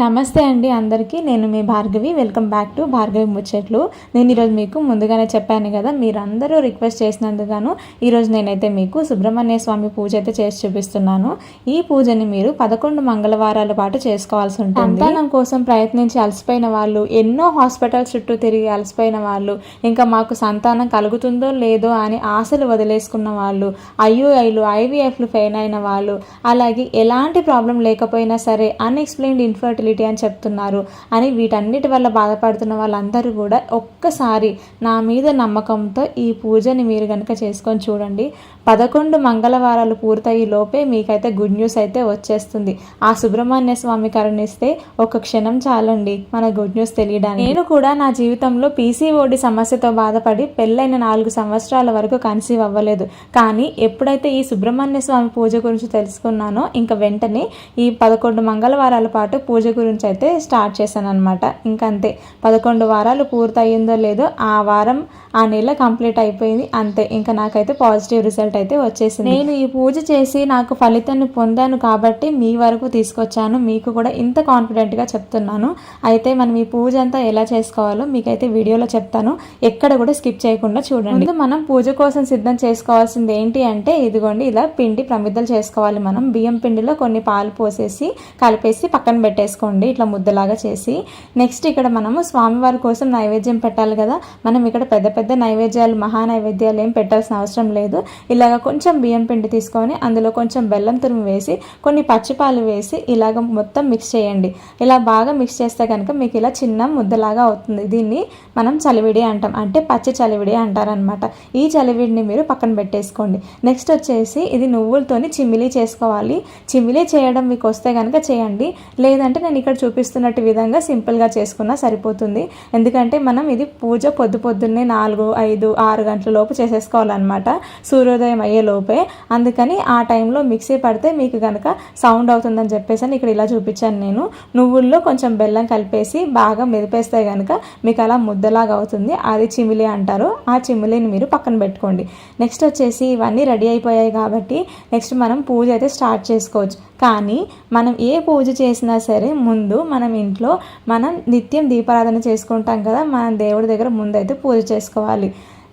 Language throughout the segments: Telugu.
నమస్తే అండి అందరికీ. నేను మీ Bhargavi. Welcome back to Bhargavi ముచ్చట్లు. నేను ఈరోజు మీకు ముందుగానే చెప్పాను కదా మీరందరూ రిక్వెస్ట్ చేసినందుకు ఈరోజు నేనైతే మీకు సుబ్రహ్మణ్య స్వామి పూజ అయితే చేసి చూపిస్తున్నాను. ఈ పూజని మీరు పదకొండు మంగళవారాల పాటు చేసుకోవాల్సి ఉంటుంది. సంతానం కోసం ప్రయత్నించి అలసిపోయిన వాళ్ళు ఎన్నో హాస్పిటల్ చుట్టూ తిరిగి అలసిపోయిన వాళ్ళు ఇంకా మాకు సంతానం కలుగుతుందో లేదో అని ఆశలు వదిలేసుకున్న వాళ్ళు ఐయుఐలు ఐవీఎఫ్లు ఫెయిల్ అయిన వాళ్ళు అలాగే ఎలాంటి ప్రాబ్లం లేకపోయినా సరే అన్ఎక్స్ప్లెయిన్డ్ ఇన్ఫర్టిలిటీ అని చెప్తున్నారు. అని వీటన్నిటి వల్ల బాధపడుతున్న వాళ్ళందరూ కూడా ఒక్కసారి నా మీద నమ్మకంతో ఈ పూజని మీరు కనుక చేసుకొని చూడండి. పదకొండు మంగళవారాలు పూర్తయ్యే లోపే మీకైతే గుడ్ న్యూస్ అయితే వచ్చేస్తుంది. ఆ సుబ్రహ్మణ్య స్వామి కరుణిస్తే ఒక క్షణం చాలండి మన గుడ్ న్యూస్ తెలియడానికి. నేను కూడా నా జీవితంలో పీసీఓడి సమస్యతో బాధపడి పెళ్ళైన నాలుగు సంవత్సరాల వరకు కన్సీవ్ అవ్వలేదు. కానీ ఎప్పుడైతే ఈ సుబ్రహ్మణ్య స్వామి పూజ గురించి తెలుసుకున్నానో ఇంకా వెంటనే ఈ పదకొండు మంగళవారాల పాటు పూజ గురించి అయితే స్టార్ట్ చేశాను అనమాట ఇంకంతే. పదకొండు వారాలు పూర్తయిందో లేదో ఆ వారం ఆ నెల కంప్లీట్ అయిపోయింది. అంతే. ఇంకా నాకైతే పాజిటివ్ రిజల్ట్ అయితే వచ్చేసింది. నేను ఈ పూజ చేసి నాకు ఫలితాన్ని పొందాను కాబట్టి మీ వరకు తీసుకొచ్చాను. మీకు కూడా ఇంత కాన్ఫిడెంట్గా చెప్తున్నాను. అయితే మనం ఈ పూజ అంతా ఎలా చేసుకోవాలో మీకైతే వీడియోలో చెప్తాను. ఎక్కడ కూడా స్కిప్ చేయకుండా చూడండి. మనం పూజ కోసం సిద్ధం చేసుకోవాల్సింది ఏంటి అంటే ఇదిగోండి ఇలా పిండి ప్రమిద్దలు చేసుకోవాలి మనం. బియ్యం పిండిలో కొన్ని పాలు పోసేసి కలిపేసి పక్కన పెట్టేసుకోండి. ఇట్లా ముద్దలాగా చేసి. నెక్స్ట్ ఇక్కడ మనము స్వామివారి కోసం నైవేద్యం పెట్టాలి కదా. మనం ఇక్కడ పెద్ద పెద్ద నైవేద్యాలు మహా నైవేద్యాలు ఏం పెట్టాల్సిన అవసరం లేదు. ఇలాగ కొంచెం బియ్యం పిండి తీసుకొని అందులో కొంచెం బెల్లం తురుము వేసి కొన్ని పచ్చిపాలు వేసి ఇలాగ మొత్తం మిక్స్ చేయండి. ఇలా బాగా మిక్స్ చేస్తే కనుక మీకు ఇలా చిన్న ముద్దలాగా అవుతుంది. దీన్ని మనం చలివిడి అంటాం. అంటే పచ్చి చలివిడి అంటారనమాట ఈ చలివిడిని మీరు పక్కన పెట్టేసుకోండి. నెక్స్ట్ వచ్చేసి ఇది నువ్వులతోని చిమ్మిలి చేసుకోవాలి. చిమ్మిలి చేయడం మీకు వస్తే కనుక చేయండి. లేదంటే నేను ఇక్కడ చూపిస్తున్నట్టు విధంగా సింపుల్గా చేసుకున్నా సరిపోతుంది. ఎందుకంటే మనం ఇది పూజ పొద్దు పొద్దున్నే నాలుగు నాలుగు ఐదు ఆరు గంటల లోపు చేసేసుకోవాలన్నమాట. సూర్యోదయం అయ్యే లోపే. అందుకని ఆ టైంలో మిక్సీ పడితే మీకు కనుక సౌండ్ అవుతుందని చెప్పేసి అని ఇక్కడ ఇలా చూపించాను నేను. నువ్వుల్లో కొంచెం బెల్లం కలిపేసి బాగా మెదిపేస్తే కనుక మీకు అలా ముద్దలాగా అవుతుంది. అది చిమిలి అంటారు. ఆ చిమిలిని మీరు పక్కన పెట్టుకోండి. నెక్స్ట్ వచ్చేసి ఇవన్నీ రెడీ అయిపోయాయి కాబట్టి నెక్స్ట్ మనం పూజ అయితే స్టార్ట్ చేసుకోవచ్చు. కానీ మనం ఏ పూజ చేసినా సరే ముందు మనం ఇంట్లో మనం నిత్యం దీపారాధన చేసుకుంటాం కదా మనం దేవుడి దగ్గర ముందైతే పూజ చేసుకోవాలి.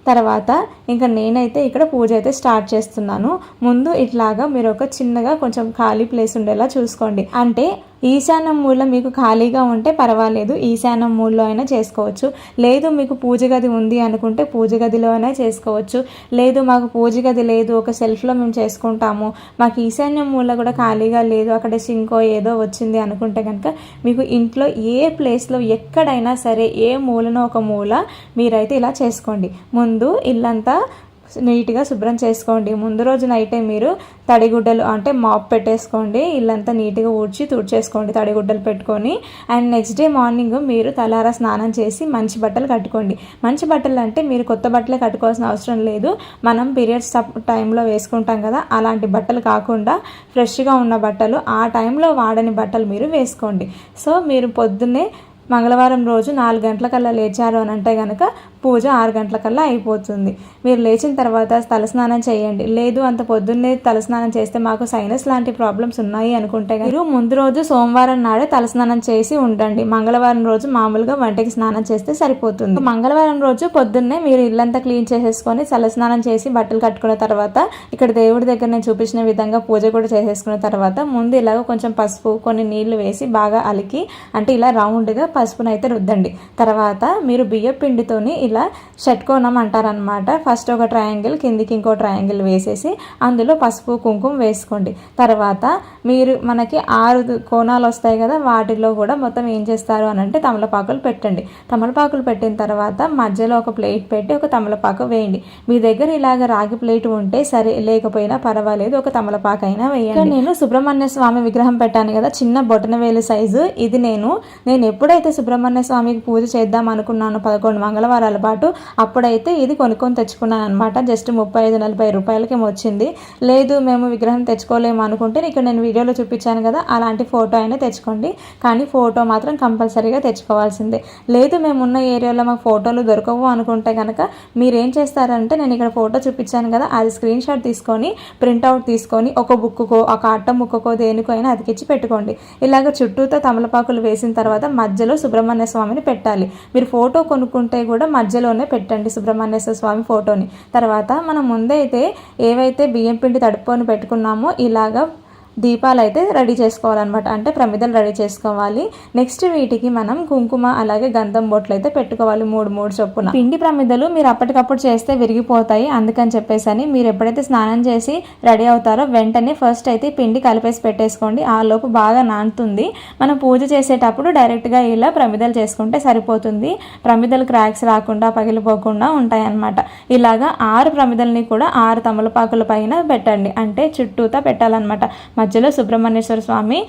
తర్వాత ఇంకా నేనైతే ఇక్కడ పూజ అయితే స్టార్ట్ చేస్తున్నాను. ముందు ఇట్లాగా మీరు ఒక చిన్నగా కొంచెం ఖాళీ ప్లేస్ ఉండేలా చూసుకోండి. అంటే ఈశాన్యం మూల మీకు ఖాళీగా ఉంటే పర్వాలేదు. ఈశాన్యం మూలలో అయినా చేసుకోవచ్చు. లేదు మీకు పూజ గది ఉంది అనుకుంటే పూజ గదిలో అయినా చేసుకోవచ్చు. లేదు మాకు పూజ గది లేదు ఒక సెల్ఫ్లో మేము చేసుకుంటాము. మాకు ఈశాన్యం మూల కూడా ఖాళీగా లేదు. అక్కడ సింకో ఏదో వచ్చింది అనుకుంటే కనుక మీకు ఇంట్లో ఏ ప్లేస్లో ఎక్కడైనా సరే ఏ మూలనో ఒక మూల మీరైతే ఇలా చేసుకోండి. ముందు ఇల్లంతా నీట్గా శుభ్రం చేసుకోండి. ముందు రోజు నైటే మీరు తడిగుడ్డలు అంటే మాప్ పెట్టేసుకోండి. ఇల్లంతా నీట్గా ఊడ్చి తుడిచేసుకోండి తడిగుడ్డలు పెట్టుకొని. అండ్ నెక్స్ట్ డే మార్నింగ్ మీరు తలారా స్నానం చేసి మంచి బట్టలు కట్టుకోండి. మంచి బట్టలు అంటే మీరు కొత్త బట్టలే కట్టుకోవాల్సిన అవసరం లేదు. మనం పీరియడ్స్ టైంలో వేసుకుంటాం కదా అలాంటి బట్టలు కాకుండా ఫ్రెష్గా ఉన్న బట్టలు ఆ టైంలో వాడని బట్టలు మీరు వేసుకోండి. సో మీరు పొద్దున్నే మంగళవారం రోజు నాలుగు గంటలకల్లా లేచారు అని అంటే కనుక పూజ ఆరు గంటలకల్లా అయిపోతుంది. మీరు లేచిన తర్వాత తలస్నానం చేయండి. లేదు అంత పొద్దున్నే తలస్నానం చేస్తే మాకు సైనస్ లాంటి ప్రాబ్లమ్స్ ఉన్నాయి అనుకుంటే మీరు ముందు రోజు సోమవారం నాడే తలస్నానం చేసి ఉండండి. మంగళవారం రోజు మామూలుగా వంటకి స్నానం చేస్తే సరిపోతుంది. మంగళవారం రోజు పొద్దున్నే మీరు ఇల్లంతా క్లీన్ చేసేసుకొని తలస్నానం చేసి బట్టలు కట్టుకున్న తర్వాత ఇక్కడ దేవుడి దగ్గర నేను చూపించిన విధంగా పూజ కూడా చేసేసుకున్న తర్వాత ముందు ఇలాగ కొంచెం పసుపు కొన్ని నీళ్ళు వేసి బాగా అలికి అంటే ఇలా రౌండ్గా పసుపునైతే రుద్దండి. తర్వాత మీరు బియ్య పిండితోని ఇలా షట్కోణం అంటారనమాట ఫస్ట్ ఒక ట్రయాంగిల్ కిందికి ఇంకో ట్రయాంగిల్ వేసేసి అందులో పసుపు కుంకుమ వేసుకోండి. తర్వాత మీరు మనకి ఆరు కోణాలు వస్తాయి కదా వాటిలో కూడా మొత్తం ఏం చేస్తారు అని అంటే తమలపాకులు పెట్టండి. తమలపాకులు పెట్టిన తర్వాత మధ్యలో ఒక ప్లేట్ పెట్టి ఒక తమలపాకు వేయండి. మీ దగ్గర ఇలాగ రాగి ప్లేట్ ఉంటే సరే లేకపోయినా పర్వాలేదు ఒక తమలపాకు అయినా వేయండి. నేను సుబ్రహ్మణ్య స్వామి విగ్రహం పెట్టాను కదా చిన్న బొటనవేలు సైజు. ఇది నేను నేను ఎప్పుడైతే సుబ్రహ్మణ్య స్వామికి పూజ చేద్దాం అనుకున్నాను పదకొండు మంగళవారాలు పాటు అప్పుడైతే ఇది కొనుక్కొని తెచ్చుకున్నాను అనమాట జస్ట్ ముప్పై ఐదు నలభై రూపాయలకి వచ్చింది. లేదు మేము విగ్రహం తెచ్చుకోలేము అనుకుంటే ఇక్కడ నేను వీడియోలో చూపించాను కదా అలాంటి ఫోటో అయినా తెచ్చుకోండి. కానీ ఫోటో మాత్రం కంపల్సరీగా తెచ్చుకోవాల్సిందే. లేదు మేము ఉన్న ఏరియాలో మాకు ఫోటోలు దొరకవు అనుకుంటే కనుక మీరు ఏం చేస్తారంటే నేను ఇక్కడ ఫోటో చూపించాను కదా అది స్క్రీన్ షాట్ తీసుకొని ప్రింట్అవుట్ తీసుకొని ఒక బుక్కుకో ఒక అట్ట ముక్కకో దేనికో అయినా అతికిచ్చి పెట్టుకోండి. ఇలాగ చుట్టూతో తమలపాకులు వేసిన తర్వాత మధ్యలో సుబ్రహ్మణ్య స్వామిని పెట్టాలి. మీరు ఫోటో కొనుక్కుంటే కూడా మధ్యలోనే పెట్టండి సుబ్రహ్మణ్యేశ్వర స్వామి ఫోటోని. తర్వాత మనం ముందైతే ఏవైతే బియ్యం పిండి తడుపుకొని పెట్టుకున్నామో ఇలాగా దీపాలు అయితే రెడీ చేసుకోవాలన్నమాట. అంటే ప్రమిదలు రెడీ చేసుకోవాలి. నెక్స్ట్ వీటికి మనం కుంకుమ అలాగే గంధం బొట్లు అయితే పెట్టుకోవాలి మూడు మూడు చొప్పున. పిండి ప్రమిదలు మీరు అప్పటికప్పుడు చేస్తే విరిగిపోతాయి. అందుకని చెప్పేసి అని మీరు ఎప్పుడైతే స్నానం చేసి రెడీ అవుతారో వెంటనే ఫస్ట్ అయితే పిండి కలిపేసి పెట్టేసుకోండి. ఆ లోపు బాగా నానుతుంది. మనం పూజ చేసేటప్పుడు డైరెక్ట్గా ఇలా ప్రమిదలు చేసుకుంటే సరిపోతుంది. ప్రమిదలు క్రాక్స్ రాకుండా పగిలిపోకుండా ఉంటాయన్నమాట. ఇలాగా ఆరు ప్రమిదల్ని కూడా ఆరు తమలపాకుల పైన పెట్టండి. అంటే చుట్టూతా పెట్టాలన్నమాట. మధ్యలో సుబ్రహ్మణ్యేశ్వర స్వామి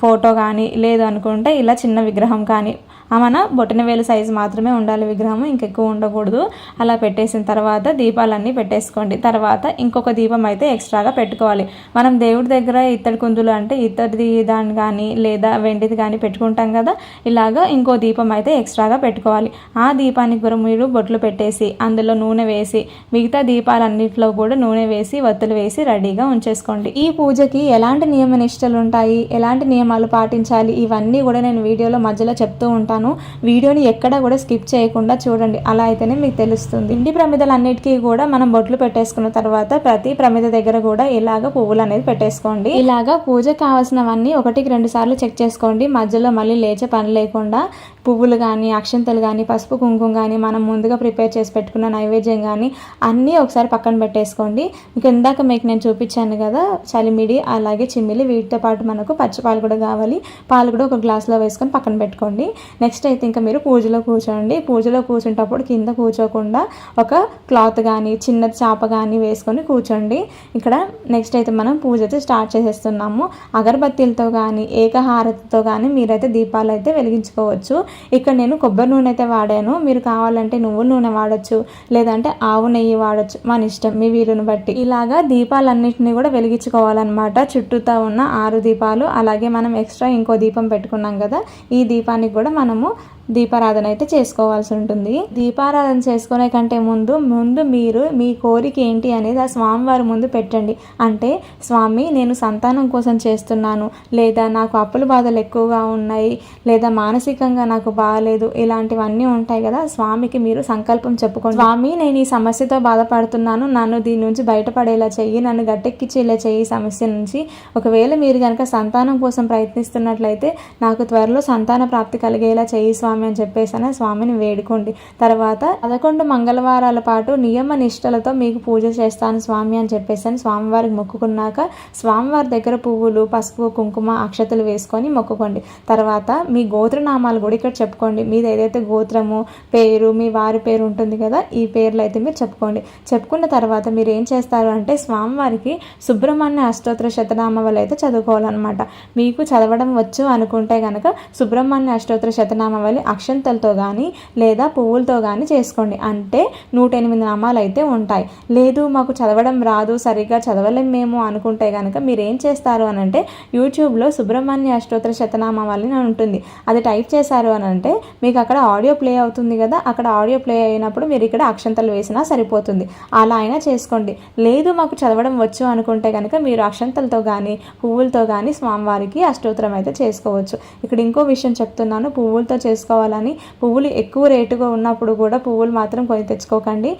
ఫోటో కానీ లేదు అనుకుంటే ఇలా చిన్న విగ్రహం కానీ మన బొట్టిన వేలు సైజు మాత్రమే ఉండాలి విగ్రహం ఇంకెక్కువ ఉండకూడదు. అలా పెట్టేసిన తర్వాత దీపాలన్నీ పెట్టేసుకోండి. తర్వాత ఇంకొక దీపం అయితే ఎక్స్ట్రాగా పెట్టుకోవాలి. మనం దేవుడి దగ్గర ఇత్తడి కుందులు అంటే ఇత్తడిది దాన్ని కానీ లేదా వెండిది కానీ పెట్టుకుంటాం కదా ఇలాగా ఇంకో దీపం అయితే ఎక్స్ట్రాగా పెట్టుకోవాలి. ఆ దీపానికి కూడా మీరు బొట్లు పెట్టేసి అందులో నూనె వేసి మిగతా దీపాలన్నింటిలో కూడా నూనె వేసి వత్తులు వేసి రెడీగా ఉంచేసుకోండి. ఈ పూజకి ఎలాంటి నియమ నిష్టలు ఉంటాయి ఎలాంటి నియమాలు పాటించాలి? ఇవన్నీ కూడా నేను వీడియోలో మధ్యలో చెప్తూ ఉంటాను. వీడియోని ఎక్కడ కూడా స్కిప్ చేయకుండా చూడండి. అలా అయితేనే మీకు తెలుస్తుంది. ఇంటి ప్రమిదలన్నిటికీ కూడా మనం బొట్లు పెట్టేసుకున్న తర్వాత ప్రతి ప్రమిద దగ్గర కూడా ఇలాగ పువ్వులు అనేది పెట్టేసుకోండి. ఇలాగ పూజ కావాల్సినవన్నీ ఒకటికి రెండు సార్లు చెక్ చేసుకోండి. మధ్యలో మళ్ళీ లేచే పని లేకుండా పువ్వులు కానీ అక్షంతలు కానీ పసుపు కుంకుమ కానీ మనం ముందుగా ప్రిపేర్ చేసి పెట్టుకున్న నైవేద్యం కానీ అన్నీ ఒకసారి పక్కన పెట్టేసుకోండి. మీకు ఇందాక మీకు నేను చూపించాను కదా చలిమిడి అలాగే చిమ్మిలి వీటితో పాటు మనకు పచ్చిపాలు కూడా కావాలి. పాలు కూడా ఒక గ్లాస్లో వేసుకొని పక్కన పెట్టుకోండి. నెక్స్ట్ అయితే ఇంకా మీరు పూజలో కూర్చోండి. పూజలో కూర్చుంటప్పుడు కింద కూర్చోకుండా ఒక క్లాత్ కానీ చిన్న చాప కానీ వేసుకొని కూర్చోండి. ఇక్కడ నెక్స్ట్ అయితే మనం పూజ అయితే స్టార్ట్ చేసేస్తున్నాము. అగరబత్తీలతో కానీ ఏకహారతితో కానీ మీరైతే దీపాలు అయితే వెలిగించుకోవచ్చు. ఇక్కడ నేను కొబ్బరి నూనె అయితే వాడాను. మీరు కావాలంటే నువ్వుల నూనె వాడచ్చు లేదంటే ఆవు నెయ్యి వాడచ్చు. మన ఇష్టం మీ వీలుని బట్టి. ఇలాగా దీపాలన్నింటినీ కూడా వెలిగించుకోవాలన్నమాట. చుట్టూతా ఉన్న ఆరు దీపాలు అలాగే మనం ఎక్స్ట్రా ఇంకో దీపం పెట్టుకున్నాం కదా ఈ దీపానికి కూడా మనం మనము దీపారాధన అయితే చేసుకోవాల్సి ఉంటుంది. దీపారాధన చేసుకునే కంటే ముందు ముందు మీరు మీ కోరిక ఏంటి అనేది ఆ స్వామివారి ముందు పెట్టండి. అంటే స్వామి నేను సంతానం కోసం చేస్తున్నాను. లేదా నాకు అప్పుల బాధలు ఎక్కువగా ఉన్నాయి. లేదా మానసికంగా నాకు బాగాలేదు. ఇలాంటివన్నీ ఉంటాయి కదా స్వామికి మీరు సంకల్పం చెప్పుకోండి. స్వామి నేను ఈ సమస్యతో బాధపడుతున్నాను. నన్ను దీని నుంచి బయటపడేలా చెయ్యి. నన్ను గట్టెక్కించేలా చెయ్యి సమస్య నుంచి. ఒకవేళ మీరు కనుక సంతానం కోసం ప్రయత్నిస్తున్నట్లయితే నాకు త్వరలో సంతాన ప్రాప్తి కలిగేలా చెయ్యి స్వామి. స్వామి అని చెప్పేసి స్వామిని వేడుకోండి. తర్వాత పదకొండు మంగళవారాల పాటు నియమ నిష్టలతో మీకు పూజ చేస్తాను స్వామి అని చెప్పేసి అని స్వామివారికి మొక్కుకున్నాక స్వామివారి దగ్గర పువ్వులు పసుపు కుంకుమ అక్షతలు వేసుకొని మొక్కుకోండి. తర్వాత మీ గోత్రనామాలు కూడా ఇక్కడ చెప్పుకోండి. మీది ఏదైతే గోత్రము పేరు మీ వారి పేరు ఉంటుంది కదా ఈ పేర్లు అయితే మీరు చెప్పుకోండి. చెప్పుకున్న తర్వాత మీరు ఏం చేస్తారు అంటే స్వామివారికి సుబ్రహ్మణ్య అష్టోత్తర శతనామాలు అయితే చదువుకోవాలన్నమాట. మీకు చదవడం వచ్చు అనుకుంటే కనుక సుబ్రహ్మణ్య అష్టోత్తర శతనామావళి అక్షంతలతో కానీ లేదా పువ్వులతో కానీ చేసుకోండి. అంటే నూట ఎనిమిది నామాలు అయితే ఉంటాయి. లేదు మాకు చదవడం రాదు సరిగ్గా చదవలేం మేము అనుకుంటే కనుక మీరు ఏం చేస్తారు అని అంటే యూట్యూబ్లో సుబ్రహ్మణ్య అష్టోత్తర శతనామావళి అని ఉంటుంది. అది టైప్ చేశారు అని అంటే మీకు అక్కడ ఆడియో ప్లే అవుతుంది కదా అక్కడ ఆడియో ప్లే అయినప్పుడు మీరు ఇక్కడ అక్షంతలు వేసినా సరిపోతుంది. అలా అయినా చేసుకోండి. లేదు మాకు చదవడం వచ్చు అనుకుంటే కనుక మీరు అక్షంతలతో కానీ పువ్వులతో కానీ స్వామివారికి అష్టోత్తరం అయితే చేసుకోవచ్చు. ఇక్కడ ఇంకో విషయం చెప్తున్నాను. పువ్వులతో చేసుకో తెచ్చుకోవాలని. పువ్వులు ఎక్కువ రేటుగా ఉన్నప్పుడు కూడా పువ్వులు మాత్రం కొని తెచ్చుకోకండి.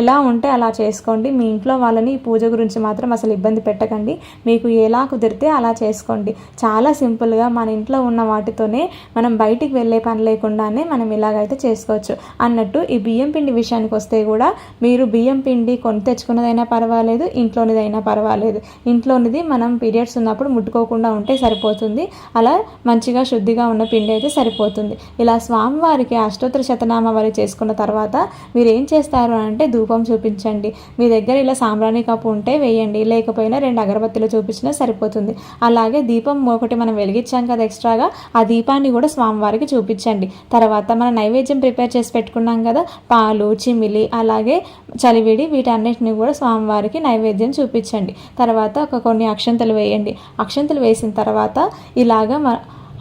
ఎలా ఉంటే అలా చేసుకోండి. మీ ఇంట్లో వాళ్ళని పూజ గురించి మాత్రం అసలు ఇబ్బంది పెట్టకండి. మీకు ఎలా కుదిరితే అలా చేసుకోండి. చాలా సింపుల్గా మన ఇంట్లో ఉన్న వాటితోనే మనం బయటికి వెళ్ళే పని లేకుండానే మనం ఇలాగైతే చేసుకోవచ్చు. అన్నట్టు ఈ బియ్యం పిండి విషయానికి వస్తే కూడా మీరు బియ్యం పిండి కొని తెచ్చుకున్నదైనా పర్వాలేదు ఇంట్లోనిదైనా పర్వాలేదు. ఇంట్లోనిది మనం పీరియడ్స్ ఉన్నప్పుడు ముట్టుకోకుండా ఉంటే సరిపోతుంది. అలా మంచిగా శుద్ధిగా ఉన్న పిండి అయితే సరిపోతుంది. ఇలా ఇలా స్వామివారికి అష్టోత్తర శతనామావళి చేసుకున్న తర్వాత మీరు ఏం చేస్తారు అంటే ధూపం చూపించండి. మీ దగ్గర ఇలా సాంబ్రాణి కప్పు ఉంటే వేయండి. లేకపోయినా రెండు అగరబత్తులు చూపించినా సరిపోతుంది. అలాగే దీపం ఒకటి మనం వెలిగించాం కదా ఎక్స్ట్రాగా ఆ దీపాన్ని కూడా స్వామివారికి చూపించండి. తర్వాత మన నైవేద్యం ప్రిపేర్ చేసి పెట్టుకున్నాం కదా పాలు చిమిలి అలాగే చలివిడి వీటన్నిటిని కూడా స్వామివారికి నైవేద్యం చూపించండి. తర్వాత ఒక కొన్ని అక్షంతలు వేయండి. అక్షంతలు వేసిన తర్వాత ఇలాగా మ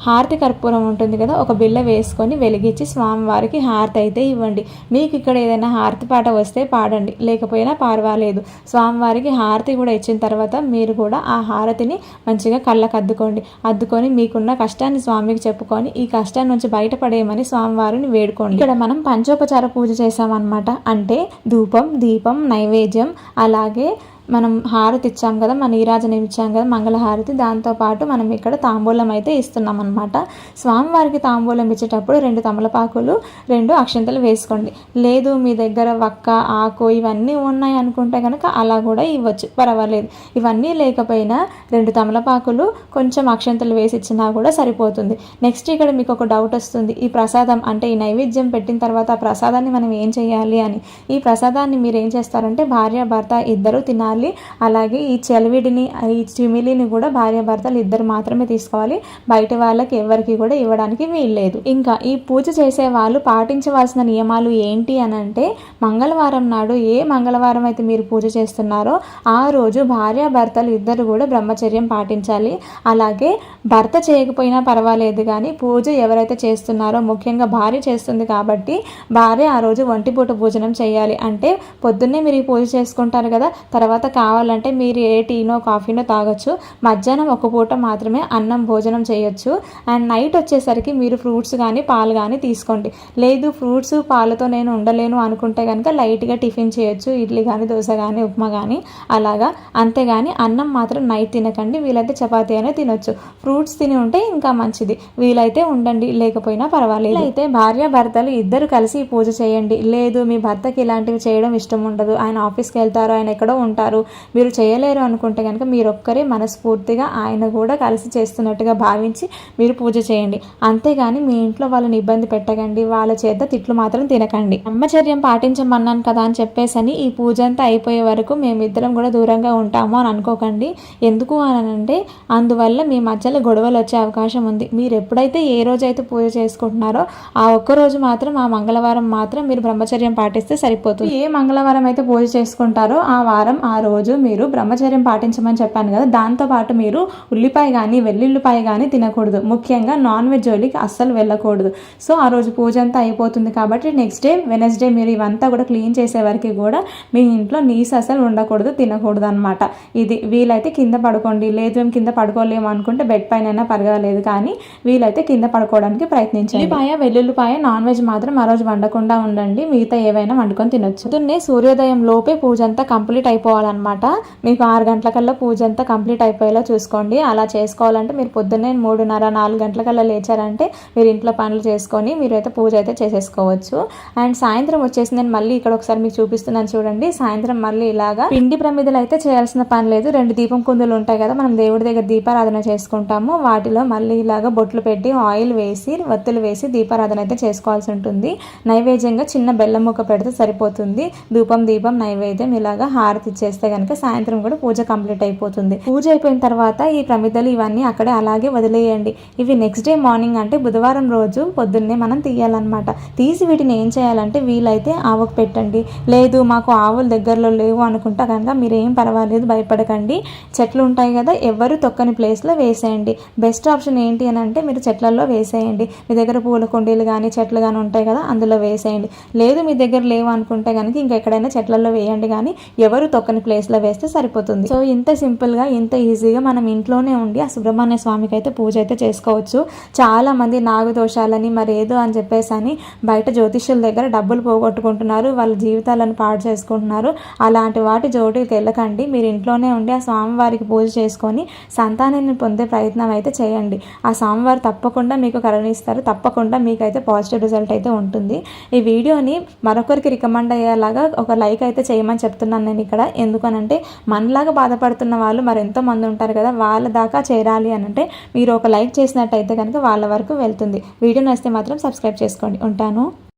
హారతి కర్పూరం ఉంటుంది కదా ఒక బిళ్ళ వేసుకొని వెలిగించి స్వామివారికి హారతి అయితే ఇవ్వండి. మీకు ఇక్కడ ఏదైనా హారతి పాట వస్తే పాడండి లేకపోయినా పర్వాలేదు. స్వామివారికి హారతి కూడా ఇచ్చిన తర్వాత మీరు కూడా ఆ హారతిని మంచిగా కళ్ళకు అద్దుకోండి. అద్దుకొని మీకున్న కష్టాన్ని స్వామికి చెప్పుకొని ఈ కష్టం నుంచి బయటపడేయమని స్వామివారిని వేడుకోండి. ఇక్కడ మనం పంచోపచార పూజ చేసామన్నమాట అంటే ధూపం దీపం నైవేద్యం అలాగే మనం హారతి ఇచ్చాం కదా మన నీరాజనం ఇచ్చాం కదా మంగళహారతి దాంతోపాటు మనం ఇక్కడ తాంబూలం అయితే ఇస్తున్నాం అనమాట స్వామివారికి తాంబూలం ఇచ్చేటప్పుడు రెండు తమలపాకులు రెండు అక్షంతలు వేసుకోండి. లేదు మీ దగ్గర వక్క ఆకు ఇవన్నీ ఉన్నాయి అనుకుంటే కనుక అలా కూడా ఇవ్వచ్చు. పర్వాలేదు. ఇవన్నీ లేకపోయినా రెండు తమలపాకులు కొంచెం అక్షంతలు వేసి ఇచ్చినా కూడా సరిపోతుంది. నెక్స్ట్ ఇక్కడ మీకు ఒక డౌట్ వస్తుంది. ఈ ప్రసాదం అంటే ఈ నైవేద్యం పెట్టిన తర్వాత ఆ ప్రసాదాన్ని మనం ఏం చేయాలి అని. ఈ ప్రసాదాన్ని మీరు ఏం చేస్తారంటే భార్య భర్త ఇద్దరు తినాలి. తీసుకోవాలి. అలాగే ఈ చెలవిడిని ఈ చిమిలిని కూడా భార్యాభర్తలు ఇద్దరు మాత్రమే తీసుకోవాలి. బయట వాళ్ళకి ఎవరికి కూడా ఇవ్వడానికి వీల్లేదు. ఇంకా ఈ పూజ చేసే వాళ్ళు పాటించవలసిన నియమాలు ఏంటి అని అంటే మంగళవారం నాడు ఏ మంగళవారం అయితే మీరు పూజ చేస్తున్నారో ఆ రోజు భార్యాభర్తలు ఇద్దరు కూడా బ్రహ్మచర్యం పాటించాలి. అలాగే భర్త చేయకపోయినా పర్వాలేదు కానీ పూజ ఎవరైతే చేస్తున్నారో ముఖ్యంగా భార్య చేస్తుంది కాబట్టి భార్య ఆ రోజు ఒంటిపూట భోజనం చేయాలి. అంటే పొద్దున్నే మీరు పూజ చేసుకుంటారు కదా తర్వాత కావాలంటే మీరు ఏ టీనో కాఫీనో తాగొచ్చు. మధ్యాహ్నం ఒక పూట మాత్రమే అన్నం భోజనం చేయొచ్చు. అండ్ నైట్ వచ్చేసరికి మీరు ఫ్రూట్స్ కానీ పాలు కానీ తీసుకోండి. లేదు ఫ్రూట్స్ పాలతో నేను ఉండలేను అనుకుంటే కనుక లైట్గా టిఫిన్ చేయొచ్చు. ఇడ్లీ కానీ దోశ కానీ ఉప్మా కానీ అలాగా. అంతేగాని అన్నం మాత్రం నైట్ తినకండి. వీలైతే చపాతీ అయినా తినొచ్చు. ఫ్రూట్స్ తిని ఉంటే ఇంకా మంచిది. వీలైతే ఉండండి. లేకపోయినా పర్వాలేదు. అయితే భార్య భర్తలు ఇద్దరు కలిసి పూజ చేయండి. లేదు మీ భర్తకి ఇలాంటివి చేయడం ఇష్టం ఉండదు. ఆయన ఆఫీస్కి వెళ్తారు. ఆయన ఎక్కడో ఉంటారు. మీరు చేయలేరు అనుకుంటే కనుక మీరు ఒక్కరే మనస్ఫూర్తిగా ఆయన కూడా కలిసి చేస్తున్నట్టుగా భావించి మీరు పూజ చేయండి. అంతేగాని మీ ఇంట్లో వాళ్ళని ఇబ్బంది పెట్టకండి. వాళ్ళ చేత తిట్లు మాత్రం తినకండి. బ్రహ్మచర్యం పాటించమన్నాను కదా అని చెప్పేసని ఈ పూజ అంతా అయిపోయే వరకు మేమిద్దరం కూడా దూరంగా ఉంటాము అని అనుకోకండి. ఎందుకు అని అంటే అందువల్ల మీ మధ్యలో గొడవలు వచ్చే అవకాశం ఉంది. మీరు ఎప్పుడైతే ఏ రోజైతే పూజ చేసుకుంటున్నారో ఆ ఒక్క రోజు మాత్రం ఆ మంగళవారం మాత్రం మీరు బ్రహ్మచర్యం పాటిస్తే సరిపోతుంది. ఏ మంగళవారం అయితే పూజ చేసుకుంటారో ఆ వారం ఆ రోజు మీరు బ్రహ్మచర్యం పాటించమని చెప్పాను కదా దాంతోపాటు మీరు ఉల్లిపాయ కానీ వెల్లుల్లిపాయ కానీ తినకూడదు. ముఖ్యంగా నాన్ వెజ్ జోలికి అస్సలు వెళ్ళకూడదు. సో ఆ రోజు పూజ అంతా అయిపోతుంది కాబట్టి నెక్స్ట్ డే వెనస్డే మీరు ఇవంతా కూడా క్లీన్ చేసే వరకు కూడా మీ ఇంట్లో నీసు అసలు ఉండకూడదు తినకూడదు అనమాట ఇది వీలైతే కింద పడుకోండి. లేదు మేము కింద పడుకోలేము అనుకుంటే బెడ్ పైన అయినా పరగలేదు కానీ వీలైతే కింద పడుకోవడానికి ప్రయత్నించండి. ఉల్లిపాయ వెల్లుల్లిపాయ నాన్ వెజ్ మాత్రం ఆ రోజు వండకుండా ఉండండి. మిగతా ఏవైనా వండుకొని తినొచ్చు. పొద్దున్నే సూర్యోదయం లోపే పూజ అంతా కంప్లీట్ అయిపోవాలన్నమాట మీకు ఆరు గంటలకల్లా పూజ అంతా కంప్లీట్ అయిపోయేలా చూసుకోండి. అలా చేసుకోవాలంటే మీరు పొద్దున్నే మూడున్నర నాలుగు గంటలకల్లా లేచారంటే మీరు ఇంట్లో పనులు చేసుకొని మీరు అయితే పూజ అయితే చేసేసుకోవచ్చు. అండ్ సాయంత్రం వచ్చేసి నేను మళ్ళీ ఇక్కడ ఒకసారి మీకు చూపిస్తున్నాను చూడండి. సాయంత్రం మళ్ళీ ఇలాగా పిండి ప్రమిదలు అయితే చేయాల్సిన పని లేదు. రెండు దీపం కుందులు ఉంటాయి కదా మనం దేవుడి దగ్గర దీపారాధన చేసుకుంటాము. వాటిలో మళ్ళీ ఇలాగా బొట్లు పెట్టి ఆయిల్ వేసి వత్తులు వేసి దీపారాధన అయితే చేసుకోవాల్సి ఉంటుంది. నైవేద్యంగా చిన్న బెల్లం ముక్క పెడితే సరిపోతుంది. ధూపం దీపం నైవేద్యం ఇలాగా హారతి చేస్తే కనుక సాయంత్రం కూడా పూజ కంప్లీట్ అయిపోతుంది. పూజ అయిపోయిన తర్వాత ఈ ప్రమిదలు ఇవన్నీ అక్కడే అలాగే వదిలేయండి. ఇవి నెక్స్ట్ డే మార్నింగ్ అంటే బుధవారం రోజు పొద్దున్నే మనం తీయాలన్నమాట. తీసి వీటిని ఏం చేయాలంటే వీలైతే ఆవుకు పెట్టండి. లేదు మాకు ఆవులు దగ్గరలో లేవు అనుకుంటా కనుక మీరు ఏం పర్వాలేదు భయపడకండి. చెట్లు ఉంటాయి కదా ఎవరు తొక్కని ప్లేస్లో వేసేయండి. బెస్ట్ ఆప్షన్ ఏంటి అని అంటే మీరు చెట్లలో వేసేయండి. మీ దగ్గర పూల కుండీలు కానీ చెట్లు కానీ ఉంటాయి కదా అందులో వేసేయండి. లేదు మీ దగ్గర లేవు అనుకుంటే కనుక ఇంకెక్కడైనా చెట్లలో వేయండి కానీ ఎవరు తొక్కని ప్లేస్లో వేస్తే సరిపోతుంది. సో ఇంత సింపుల్గా ఇంత ఈజీగా మనం ఇంట్లోనే ఉండి ఆ సుబ్రహ్మణ్య స్వామికి అయితే పూజ అయితే చేసుకోవచ్చు. చాలామంది నాగు దోషాలని మరి ఏదో అని చెప్పేసి అని బయట జ్యోతిష్యుల దగ్గర డబ్బులు పోగొట్టుకుంటున్నారు. వాళ్ళ జీవితాలను పాడు చేసుకుంటున్నారు. అలాంటి వాటి జోటికి వెళ్ళకండి. మీరు ఇంట్లోనే ఉండి ఆ స్వామివారికి పూజ చేసుకొని సంతానాన్ని పొందే ప్రయత్నం అయితే చేయండి. ఆ స్వామివారు తప్పకుండా మీకు కరుణిస్తారు. తప్పకుండా మీకైతే పాజిటివ్ రిజల్ట్ అయితే ఉంటుంది. ఈ వీడియోని మరొకరికి రికమెండ్ అయ్యేలాగా ఒక లైక్ అయితే చేయమని చెప్తున్నాను నేను ఇక్కడ. ఎందుకు ఎందుకనంటే మనలాగా బాధపడుతున్న వాళ్ళు మరి ఎంతోమంది ఉంటారు కదా వాళ్ళ దాకా చేరాలి అని అంటే మీరు ఒక లైక్ చేసినట్టయితే కనుక వాళ్ళ వరకు వెళ్తుంది. వీడియో నచ్చితే మాత్రం సబ్స్క్రైబ్ చేసుకోండి. ఉంటాను.